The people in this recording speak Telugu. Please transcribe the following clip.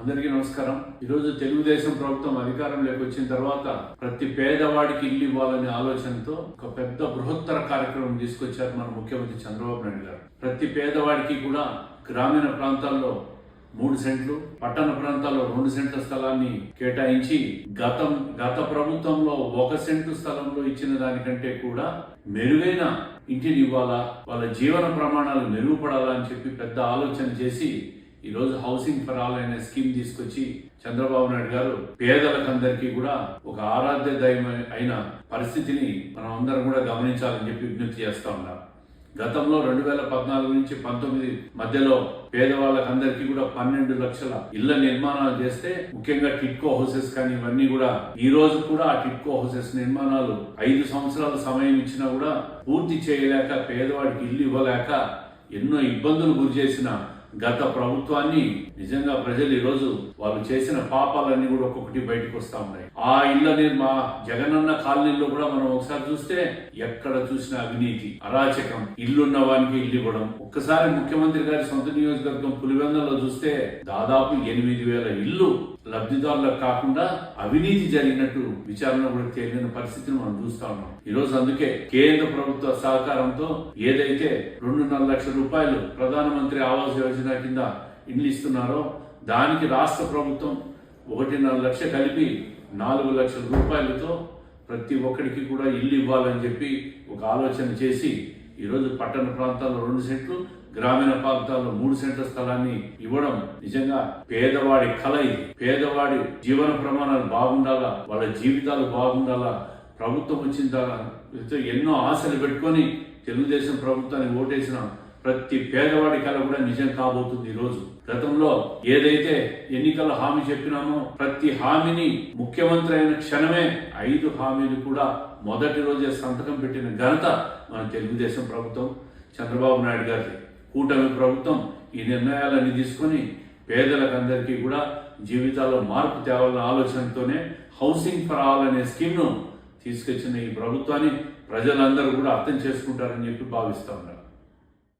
అందరికీ నమస్కారం. ఈరోజు తెలుగుదేశం ప్రభుత్వం అధికారంలోకి వచ్చిన తర్వాత ప్రతి పేదవాడికి ఇల్లు ఇవ్వాలనే ఆలోచనతో ఒక పెద్ద బృహత్తర కార్యక్రమం తీసుకొచ్చారు మన ముఖ్యమంత్రి చంద్రబాబు నాయుడు గారు. ప్రతి పేదవాడికి కూడా గ్రామీణ ప్రాంతాల్లో మూడు సెంట్లు పట్టణ ప్రాంతాల్లో రెండు సెంట్ల స్థలాన్ని కేటాయించి గతం గత ప్రభుత్వంలో ఒక సెంటు స్థలంలో ఇచ్చిన దానికంటే కూడా మెరుగైన ఇంటిని ఇవ్వాలా వాళ్ళ జీవన ప్రమాణాలు మెరుగుపడాలా అని చెప్పి పెద్ద ఆలోచన చేసి ఈ రోజు హౌసింగ్ ఫర్ ఆల్ అనే స్కీమ్ తీసుకొచ్చి చంద్రబాబు నాయుడు గారు పేదలకందరికీ కూడా ఒక ఆరాధ్య దైవం అయిన పరిస్థితిని మనం అందరం కూడా గమనించాలని చెప్పి విజ్ఞప్తి చేస్తా ఉన్నారు గతంలో రెండు వేల పద్నాలుగు నుంచి పంతొమ్మిది మధ్యలో పేదవాళ్ళకందరికీ కూడా పన్నెండు లక్షల ఇళ్ళ నిర్మాణాలు చేస్తే ముఖ్యంగా టిట్కో హౌసెస్ కానీ ఇవన్నీ కూడా ఈ రోజు కూడా ఆ టిట్కో హౌసెస్ నిర్మాణాలు ఐదు సంవత్సరాల సమయం ఇచ్చినా కూడా పూర్తి చేయలేక పేదవాడికి ఇల్లు ఇవ్వలేక ఎన్నో ఇబ్బందులు గురి చేసిన గత ప్రభుత్వాన్ని నిజంగా ప్రజలు ఈరోజు వాళ్ళు చేసిన పాపాలన్నీ కూడా ఒక్కొక్కటి బయటకు వస్తా ఉన్నాయి. ఆ ఇళ్ళని మా జగనన్న కాలనీలో కూడా మనం ఒకసారి చూస్తే ఎక్కడ చూసిన అవినీతి అరాచకం ఇల్లున్న వానికి ఇల్లు ఇవ్వడం. ఒక్కసారి ముఖ్యమంత్రి గారి సొంత నియోజకవర్గం పులివెందలో చూస్తే దాదాపు ఎనిమిది వేల ఇల్లు లబ్ధిదారులకు కాకుండా అవినీతి జరిగినట్టు విచారణ కూడా తేలిన పరిస్థితిని మనం చూస్తా ఉన్నాం. ఈ రోజు అందుకే కేంద్ర ప్రభుత్వ సహకారంతో ఏదైతే రెండున్నర లక్షల రూపాయలు ప్రధానమంత్రి ఆవాస్ యోజన కింద ఇండ్లు ఇస్తున్నారో దానికి రాష్ట్ర ప్రభుత్వం ఒకటిన్నర లక్ష కలిపి నాలుగు లక్షల రూపాయలతో ప్రతి ఒక్కడికి కూడా ఇల్లు ఇవ్వాలని చెప్పి ఒక ఆలోచన చేసి ఈరోజు పట్టణ ప్రాంతాల్లో రెండు సెంట్లు గ్రామీణ ప్రాంతాల్లో మూడు సెంట్ల స్థలాన్ని ఇవ్వడం నిజంగా పేదవాడి కళ ఇది. పేదవాడి జీవన ప్రమాణాలు బాగుండాలా వాళ్ళ జీవితాలు బాగుండాలా ప్రభుత్వం వచ్చిన తర్వాత ఎన్నో ఆశలు పెట్టుకొని తెలుగుదేశం ప్రభుత్వాన్ని ఓటేసిన. ప్రతి పేదవాడి కళ కూడా నిజం కాబోతుంది ఈ రోజు. గతంలో ఏదైతే ఎన్నికల హామీ చెప్పినామో ప్రతి హామీని ముఖ్యమంత్రి అయిన క్షణమే ఐదు హామీలు కూడా మొదటి రోజే సంతకం పెట్టిన ఘనత మన తెలుగుదేశం ప్రభుత్వం. చంద్రబాబు నాయుడు గారి కూటమి ప్రభుత్వం ఈ నిర్ణయాలన్నీ తీసుకొని పేదలకందరికీ కూడా జీవితాల్లో మార్పు తేవాలన్న ఆలోచనతోనే హౌసింగ్ ఫర్ ఆల్ అనే స్కీమ్ను తీసుకొచ్చిన ఈ ప్రభుత్వాన్ని ప్రజలందరూ కూడా అర్థం చేసుకుంటారని చెప్పి భావిస్తా ఉన్నారు.